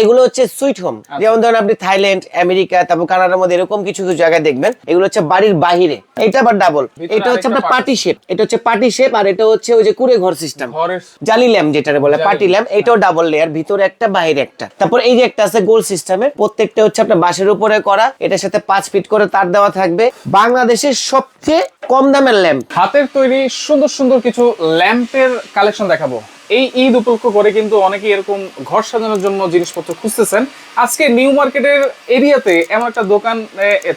এগুলো হচ্ছে sweet home যেমন ধরেন আপনি থাইল্যান্ড আমেরিকা তারপর কানাডার মধ্যে এরকম কিছু কিছু জায়গায় দেখবেন। এগুলো হচ্ছে বাড়ির বাহিরে। এটা আবার ডাবল এটা হচ্ছে আপনার পার্টি শেপ এটা হচ্ছে পার্টি শেপ আর এটা হচ্ছে ওই যে কুড়ে ঘর সিস্টেম জালি ল্যাম্প যেটা বলে পার্টি ল্যাম্প। এটাও ডাবল লেয়ার ভিতরে একটা বাইরে একটা। তারপর এই যে একটা আছে গোল সিস্টেমের প্রত্যেকটা হচ্ছে আপনার বাঁশের উপরে করা। এটার সাথে পাঁচ ফিট করে তার দেওয়া থাকবে। বাংলাদেশের সবচেয়ে কম দামের ল্যাম্প। হাতের তৈরি সুন্দর সুন্দর কিছু ল্যাম্পের কালেকশন দেখাবো। এই ঈদ উপলক্ষ করে কিন্তু অনেকেই এরকম ঘর সাজানোর জন্য জিনিসপত্র খুঁজতেছেন। আজকে নিউ মার্কেটের এরিয়াতে এমন একটা দোকান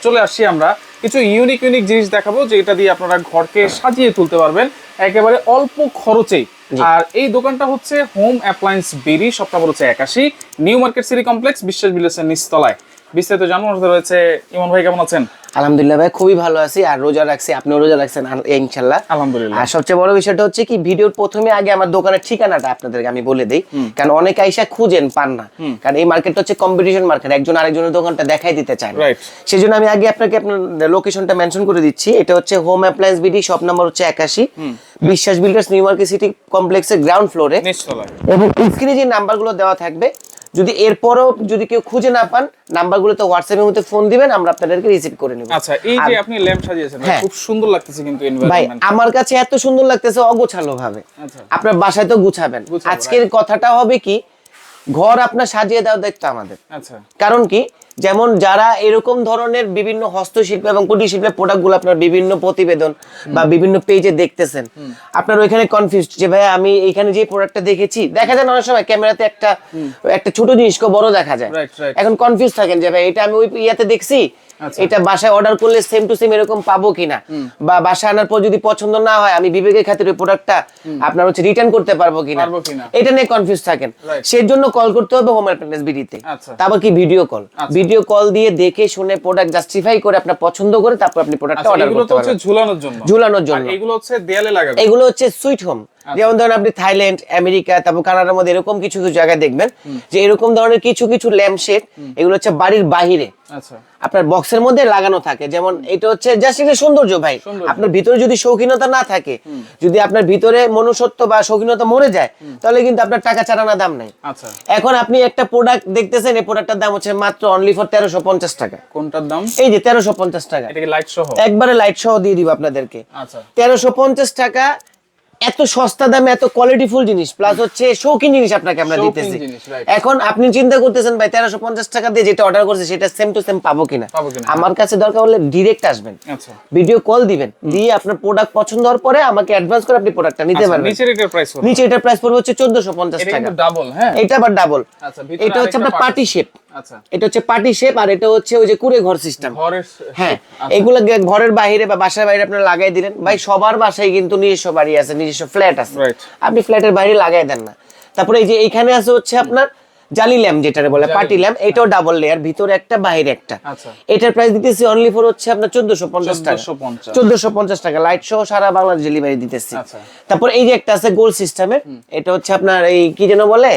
চলে আসছি আমরা। কিছু ইউনিক ইউনিক জিনিস দেখাবো যেটা দিয়ে আপনারা ঘরকে সাজিয়ে তুলতে পারবেন। একেবারে অল্প খরচেই। আর এই দোকানটা হচ্ছে হোম অ্যাপ্লায়েন্স বিডি সব নম্বর হচ্ছে একাশি। নিউ মার্কেট সিটি কমপ্লেক্স বিশ্বাস বিলেসের নিচতলায়। বিস্তারিত মধ্যে রয়েছে ইমন ভাই কেমন আছেন? আলহামদুলিল্লাহ ভাই খুবই ভালো আছি আর রোজা রাখছি আপনিও রোজা রাখছেন ইনশাল্লাহ। আলহামদুলিল্লাহ। আর সবচেয়ে বড় বিষয়টা হচ্ছে কি ভিডিওর প্রথমে আগে আমার দোকানের ঠিকানাটা আপনাদেরকে আমি বলে দিই কারণ অনেক আইসা খুঁজেন পান না। কারণ এই মার্কেটটা হচ্ছে কম্পিটিশন মার্কেট একজন আরেকজনের দোকানটা দেখাই দিতে চায়. সেই জন্য আমি আগে আপনাকে আপনার লোকেশনটা মেনশন করে দিচ্ছি এটা হচ্ছে home appliance BD shop number হচ্ছে একাশি। Biswas builders new market city কমপ্লেক্সের গ্রাউন্ড ফ্লোরে এবং স্ক্রিনে যে নাম্বারগুলো দেওয়া থাকবে যদি এরপরও যদি কেউ খুঁজে না পান নাম্বারগুলোতে হোয়াটসঅ্যাপের মধ্যে ফোন দিবেন আমরা আপনাদেরকে রিসিভ করে নেব। আচ্ছা এই যে আপনি ল্যাম্প সাজিয়েছেন হ্যাঁ। খুব সুন্দর লাগতেছে কিন্তু ভাই আমার কাছে এত সুন্দর লাগতেছে অগোছালো ভাবে আচ্ছা। আপনার বাসায় তো গুছাবেন। আজকের কথাটা হবে কি ঘর আপনার সাজিয়ে দেওয়া দেখতে আমাদের। আচ্ছা। কারণ কি যেমন যারা এরকম ধরনের বিভিন্ন হস্তশিল্প এবং কুটির শিল্পের প্রোডাক্টগুলো আপনার বিভিন্ন প্রতিবেদন বা বিভিন্ন পেজে দেখতেছেন আপনার ওইখানে কনফিউজ যে ভাই আমি এখানে যে প্রোডাক্টটা দেখেছি দেখা যায় অনেক সময় ক্যামেরাতে একটা একটা ছোট জিনিসকে বড় দেখা যায়. এখন কনফিউজ থাকেন যে ভাই এটা আমি ওই ইয়াতে দেখছি। এটা বাসায় অর্ডার করলে সেম টু সেম এরকম পাবো কিনা? বা বাসায় আনার পর যদি পছন্দ না হয় আমি বিবেকের খাতির ওই প্রোডাক্টটা আপনার হচ্ছে রিটার্ন করতে পারব কিনা? এটা নিয়ে কনফিউজ থাকেন. সেই জন্য কল করতে হবে হোম অ্যাপ্লায়েন্স বিডিতে আচ্ছা। তারপর কি ভিডিও কল ভিডিও কল দিয়ে দেখে শুনে প্রোডাক্ট জাস্টিফাই করে আপনার পছন্দ করে তারপর আপনি প্রোডাক্টটা আচ্ছা অর্ডার এগুলো করতে পারবেন। ঝুলানোর জন্য। ঝুলানোর জন্য। এগুলো হচ্ছে দেয়ালে লাগাবে। এগুলো হচ্ছে সুইট হোম যেমন ধরেন আপনি থাইল্যান্ড আমেরিকা তারপর কানাডার মধ্যে এরকম কিছু কিছু জায়গায় দেখবেন যে এরকম ধরনের কিছু কিছু ল্যাম্প শেড এগুলো হচ্ছে বাড়ির বাহিরে। আচ্ছা আপনার বক্সের মধ্যে লাগানো থাকে। যেমন এটা হচ্ছে জাস্ট এটা সৌন্দর্য ভাই। আপনার ভিতরে যদি শৌখিনতা না থাকে যদি আপনার ভিতরে মনুষ্যত্ব বা শৌখিনতা মরে যায় তাহলে কিন্তু আপনার টাকা চারানা দাম নাই। আচ্ছা। এখন আপনি একটা প্রোডাক্ট দেখতেছেন এই প্রোডাক্টের দাম হচ্ছে মাত্র অনলি ফর তেরোশো পঞ্চাশ টাকা। কোনটার দাম? এই যে তেরোশো পঞ্চাশ টাকা। লাইট সহ একবারে লাইট সহ দিয়ে দিব আপনাদেরকে। আচ্ছা। তেরোশো পঞ্চাশ টাকা এত সস্তা দামে এত কোয়ালিটিফুল জিনিস প্লাস হচ্ছে শৌখিন জিনিস আপনাকে আমরা দিতেছি। এখন আপনি চিন্তা করতেছেন ভাই তেরোশো পঞ্চাশ টাকা দিয়ে যেটা অর্ডার করছে সেটা সেম টু সেম পাবো কিনা? আমার কাছে দরকার হলে ডিরেক্ট আসবেন। আচ্ছা। ভিডিও কল দিবেন দিয়ে আপনার প্রোডাক্ট পছন্দ হওয়ার পরে আমাকে অ্যাডভান্স করে আপনি প্রোডাক্টটা নিতে আচ্ছা, পারবেন। নিচের এটার প্রাইস নিচে এটার প্রাইস পড়বে হচ্ছে চোদ্দশো পঞ্চাশ টাকা। ডাবল হ্যাঁ। এটা আবার ডাবল আচ্ছা, এটা হচ্ছে আপনার পার্টি শেপ আচ্ছা এটা হচ্ছে পার্টি শেপ আর এটা হচ্ছে ওই যে কুড়ে ঘর সিস্টেম। হ্যাঁ আচ্ছা। এগুলো ঘরের বাইরে বা বাসার বাইরে আপনারা লাগাই দিলেন। ভাই সবার বাসায় কিন্তু নিজস্ব বাড়ি আছে নিজস্ব ফ্ল্যাট আছে। আপনি ফ্ল্যাটের বাইরে লাগাই দেন না। তারপরে এই যে এইখানে আছে হচ্ছে আপনার জালি ল্যাম্প যেটা বলে পার্টি ল্যাম্প এটাও ডাবল লেয়ার ভিতরে একটা বাইরে একটা। আচ্ছা। এটার প্রাইস দিতেছি অনলি ফর হচ্ছে আপনার চোদ্দশো পঞ্চাশ টাকা। 1450 চোদ্দশো পঞ্চাশ টাকা। লাইট সহ সারা বাংলাদেশ ডেলিভারি দিতেছি। আচ্ছা। তারপর এই যে একটা আছে গোল সিস্টেমের এটা হচ্ছে আপনার এই কি যেন বলে?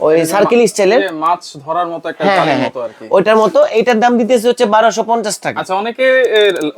ওই সার্কেল স্টাইলের মাছ ধরার মতো একটা হ্যাঁ জালের হ্যাঁ মতো আর কি। ওইটার মতো এটার দাম দিতেছে হচ্ছে বারোশো পঞ্চাশ টাকা। আচ্ছা অনেকে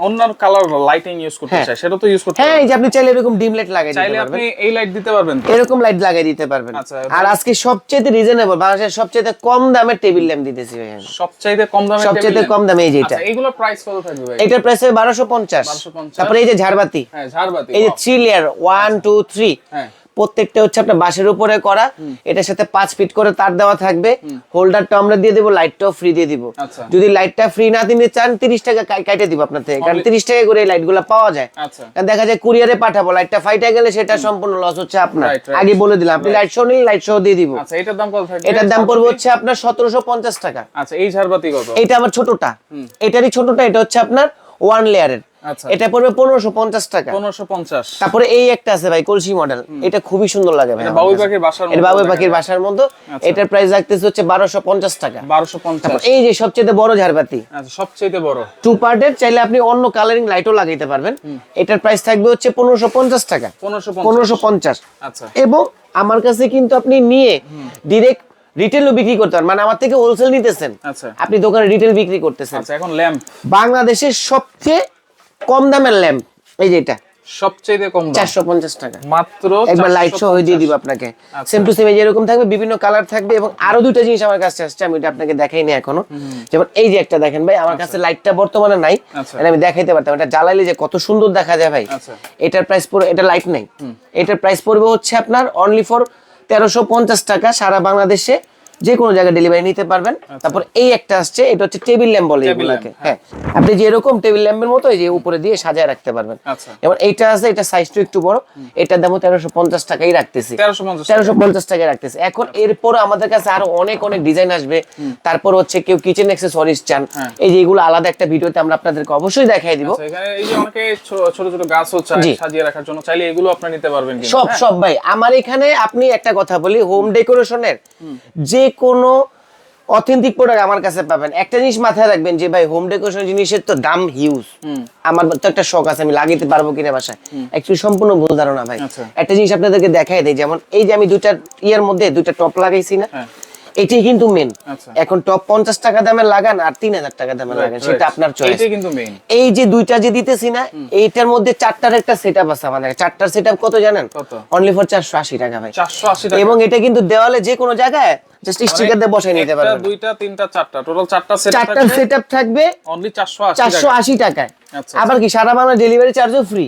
অন্য কালার লাইটিং ইউজ করতে হ্যাঁ। চায় সেটা তো ইউজ করতে হ্যাঁ এই যে আপনি চাইলে এরকম ডিম লাইট দিতে পারবেন। আপনি এই লাইট দিতে পারবেন এরকম লাইট লাগাই দিতে পারবেন। আচ্ছা, আর আজকে সবচেয়ে রিজনেবল বাংলাদেশের সবচেয়ে কম দামের টেবিল ল্যাম্প দিতেছি ভাই। সবচাইতে কম দামে সবচাইতে কম দামে এই আচ্ছা এইগুলো প্রাইস কত থাকবে ভাই? এটার প্রাইস হবে বারোশো পঞ্চাশ। 1250 তারপরে এই যে ঝাড়বাতি। হ্যাঁ ঝাড়বাতি এই যে। Three layer one two three হ্যাঁ। প্রত্যেকটা হচ্ছে আপনার বাঁশের উপরে করা। এটার সাথে পাঁচ ফিট করে তার দেওয়া থাকবে। হোল্ডারটা আমরা দিয়ে দেবো লাইটটাও ফ্রি দিয়ে দিব। আচ্ছা। যদি লাইটটা ফ্রি না দিতে চান তিরিশ টাকা কাইটে দিব আপনার থেকে। কারণ তিরিশ টাকা করে এই লাইটগুলো পাওয়া যায়। আচ্ছা। কারণ দেখা যায় কুরিয়ারে পাঠাবো লাইটটা ফাইটে গেলে সেটা সম্পূর্ণ লস হচ্ছে আপনার. আগে বলে দিলাম আপনি লাইট শো নিলে লাইট শো দিয়ে দিব। আচ্ছা এটার দাম কত থাকবে? এটার দাম পড়বে হচ্ছে আপনার সতেরোশো পঞ্চাশ টাকা। আচ্ছা এই ঝাড়বাতি কত? এটা আমার ছোটটা। এটারই ছোটটা এটা হচ্ছে আপনার ওয়ান লেয়ারের এটা পড়বে পনেরোশো পঞ্চাশ টাকা। পনেরোশো পঞ্চাশ। তারপরে এই একটা আছে ভাই কলসি মডেল। এটা খুবই সুন্দর লাগে ভাই বাবুই পাখির বাসার এটা বাবুই পাখির বাসার মতো আচ্ছা। এটার প্রাইস রাখতেছে হচ্ছে বারোশো পঞ্চাশ টাকা। বারোশো পঞ্চাশ। এই যে সবচেয়ে বড় ঝাড়বাতি। আচ্ছা সবচেয়ে বড়। টু পার্টের চাইলে আপনি অন্য কালারিং লাইটও লাগাইতে পারবেন। এটার প্রাইস থাকবে হচ্ছে পনেরোশো পঞ্চাশ টাকা। পনেরোশো পঞ্চাশ। আচ্ছা। এবং আমার কাছে কিন্তু আপনি নিয়ে ডিরেক্ট রিটেলও বিক্রি করতে পারেন। মানে আমার থেকে হোলসেল নিতেছেন। আচ্ছা। আপনি দোকানে রিটেল বিক্রি করতেছেন। আচ্ছা এখন ল্যাম্প বাংলাদেশের সবচেয়ে কম দামের ল্যাম্প এই যে এটা। সবচেয়ে কম দাম। চারশো পঞ্চাশ টাকা। মাত্র একবার লাইট সহ দিয়ে দিব আপনাকে। সেম টু সেম যেরকম থাকবে বিভিন্ন কালার থাকবে এবং আরও দুইটা জিনিস আমার কাছে আসছে আমি এটা আপনাকে দেখাইনি এখনও। যেমন এই যে একটা দেখেন ভাই আমার কাছে লাইটটা বর্তমানে নাই আচ্ছা। এটা আমি দেখাইতে পারতাম। এটা জ্বালাইলে যে কত সুন্দর দেখা যায় ভাই। আচ্ছা। এটার প্রাইস পড়বে এটা লাইট নাই। এটার প্রাইস পড়বে হচ্ছে আপনার অনলি ফর তেরোশো পঞ্চাশ টাকা সারা বাংলাদেশে। যে কোনো জায়গায় ডেলিভারি নিতে পারবেন। তারপর এই একটা আসছে এটা হচ্ছে টেবিল ল্যাম্প বলে আচ্ছা। এগুলোকে। হ্যাঁ। আপনি যে এরকম টেবিল ল্যাম্পের মতো এই যে উপরে দিয়ে সাজায় রাখতে পারবেন। আচ্ছা। এবার এইটা আছে এটা সাইজটা একটু বড়। এটার দামও তেরোশো পঞ্চাশ টাকাই রাখতেছি। তেরোশো পঞ্চাশ টাকায় রাখতেছে। এখন এরপর আমাদের কাছে আরও অনেক অনেক ডিজাইন আসবে। তারপর হচ্ছে কেউ কিচেন অ্যাক্সেসরিজ চান। হ্যাঁ। এই যে এগুলো আলাদা একটা ভিডিওতে আমরা আপনাদেরকে অবশ্যই দেখাই দিব। আচ্ছা, এখানে এই যে অনেকে ছোট ছোট গাছও। সাজিয়ে রাখার জন্য। চাইলে এগুলো আপনারা নিতে পারবেন কিন্তু, সব হ্যাঁ? সব ভাই। আমার এখানে আপনি একটা কথা বলি হোম। ডেকোরেশনের যে কোনো অথেন্টিক প্রোডাক্ট আমার কাছে পাবেন। একটা জিনিস মাথায় রাখবেন যে ভাই হোম ডেকোরেশন জিনিসের তো দাম হিউজ আমার তো একটা শখ আছে আমি লাগাইতে পারব কিনা বাসায়। অ্যাকচুয়ালি সম্পূর্ণ ভুল ধারণা ভাই। আচ্ছা। একটা জিনিস আপনাদেরকে দেখাই দেয় যেমন এই যে আমি দুইটা ইয়ের মধ্যে দুইটা টপ লাগাইছি না হ্যাঁ। এটাই কিন্তু মেন আচ্ছা। এখন টপ পঞ্চাশ টাকা দামের লাগান আর তিন হাজার টাকা দামের লাগান সেটা আপনার চয়েস এই যে দুইটা যে দিতেছি না এইটার মধ্যে চারটার একটা সেট আপ আছে আমাদের চারটার সেট আপ কত জানেন? অনলি ফর চারশো আশি টাকা ভাই। এবং এটা কিন্তু দেওয়ালে যে কোনো জায়গায় জাস্ট স্টিকার দিয়ে বসাই নিতে একটা, পারবেন। দুইটা তিনটা চারটা। টোটাল চারটা সেট চারটার সেট আপ থাকবে। অনলি চারশো আশি চারশো টাকা আশি টাকায়। আচ্ছা, আবার কি সারা বাংলা ডেলিভারি চার্জও ফ্রি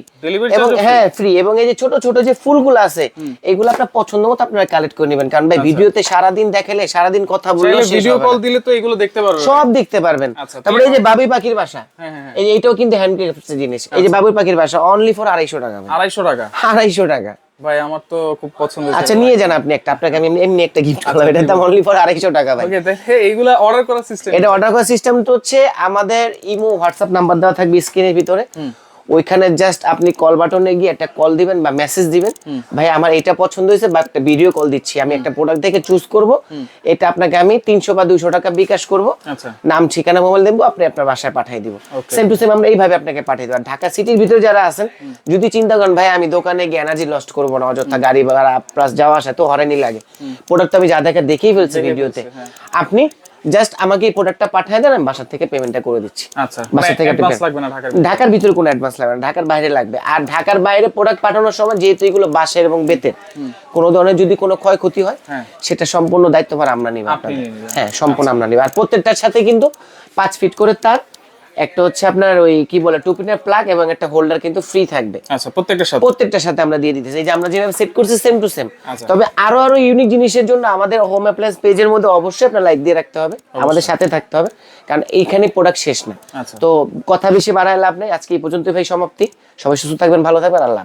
এবং? হ্যাঁ ফ্রি এবং এই যে ছোট ছোট যে ফুলগুলো আছে এগুলো আপনার পছন্দ মতো আপনারা কালেক্ট করে নেবেন। কারণ ভাই ভিডিওতে সারাদিন দেখালে সারাদিন কথা বললে ভিডিও কল দিলে তো এগুলো দেখতে পারবেন। সব দেখতে পারবেন। আচ্ছা, তারপরে এই যে বাবুই পাখির বাসা। হ্যাঁ, হ্যাঁ, হ্যাঁ। এই যে এটাও কিন্তু হ্যান্ডক্রাফটের জিনিস। এই যে বাবুই পাখির বাসা অনলি ফর আড়াইশো টাকা ভাই। আড়াইশো টাকা। আড়াইশো টাকা। ভাই আমার তো খুব পছন্দ আচ্ছা নিয়ে যান আপনি একটা। আপনাকে আমি এমনি- একটা গিফট করলাম। এটা দাম অনলি ফর আড়াইশো টাকা ভাই। ওকে এইগুলা অর্ডার করার সিস্টেম এটা অর্ডার করার সিস্টেম তো হচ্ছে আমাদের ইমো হোয়াটসঅ্যাপ নাম্বার দেওয়া থাকবে স্ক্রিনের ভিতরে। ওইখানে জাস্ট আপনি কল বাটনে গিয়ে একটা কল দিবেন বা মেসেজ দিবেন। ভাই আমার এটা পছন্দ হয়েছে বা একটা ভিডিও কল দিচ্ছি। আমি একটা প্রোডাক্ট দেখে চুজ করব। এটা আপনাকে আমি তিনশো বা দুইশো টাকা বিকাশ করব। আচ্ছা। নাম ঠিকানা মোবাইল দেবো আপনি আপনার বাসায় পাঠিয়ে দিব। সেম টু সেম আমরা এইভাবে আপনাকে পাঠিয়ে দেবো। ঢাকা সিটির ভিতরে যারা আছেন যদি চিন্তা করেন ভাই আমি দোকানে গিয়ে এনার্জি লস্ট করব না অযথা গাড়ি ভাড়া প্লাস যাওয়া আসা তো হরেনি লাগে। প্রোডাক্ট তো আমি যা দেখা দেখেই ফেলছি ভিডিওতে হ্যাঁ। আপনি জাস্ট আমাকে এই প্রোডাক্টটা পাঠিয়ে দেন আমি বাসা থেকে পেমেন্টটা করে দিচ্ছি। আচ্ছা বাসা থেকে অ্যাডভান্স লাগবে না ঢাকার ঢাকার ভিতরে কোনো অ্যাডভান্স লাগবে না ঢাকার বাইরে লাগবে। আর ঢাকার বাইরে প্রোডাক্ট পাঠানোর সময় যেহেতু এগুলো বাসের এবং বেতের কোনো ধরনের যদি কোনো ক্ষয়ক্ষতি হয় হ্যাঁ। সেটা সম্পূর্ণ দায়িত্বভার আমরা নিব। হ্যাঁ সম্পূর্ণ আমরা নিব। আর প্রত্যেকটার সাথে কিন্তু পাঁচ ফিট করে তার একটা হচ্ছে আপনার ওই কি বলে টুপিনের প্লাগ এবং একটা হোল্ডার কিন্তু ফ্রি থাকবে। আচ্ছা প্রত্যেকটার সাথে? প্রত্যেকটার সাথে আমরা দিয়ে দিতেছি। এই যে আমরা যেভাবে সেট করছি সেম টু সেম। তবে আরও আরও ইউনিক জিনিসের জন্য আমাদের হোম অ্যাপ্লায়েন্স পেজের মধ্যে অবশ্যই আপনার লাইক দিয়ে রাখতে হবে। আমাদের সাথে থাকতে হবে। কারণ এইখানে প্রোডাক্ট শেষ না। আচ্ছা। তো কথা বেশি বাড়ায় লাভ নেই। আজকে এই পর্যন্ত ভাই সমাপ্তি। সবাই সুস্থ থাকবেন ভালো থাকবেন আল্লাহ।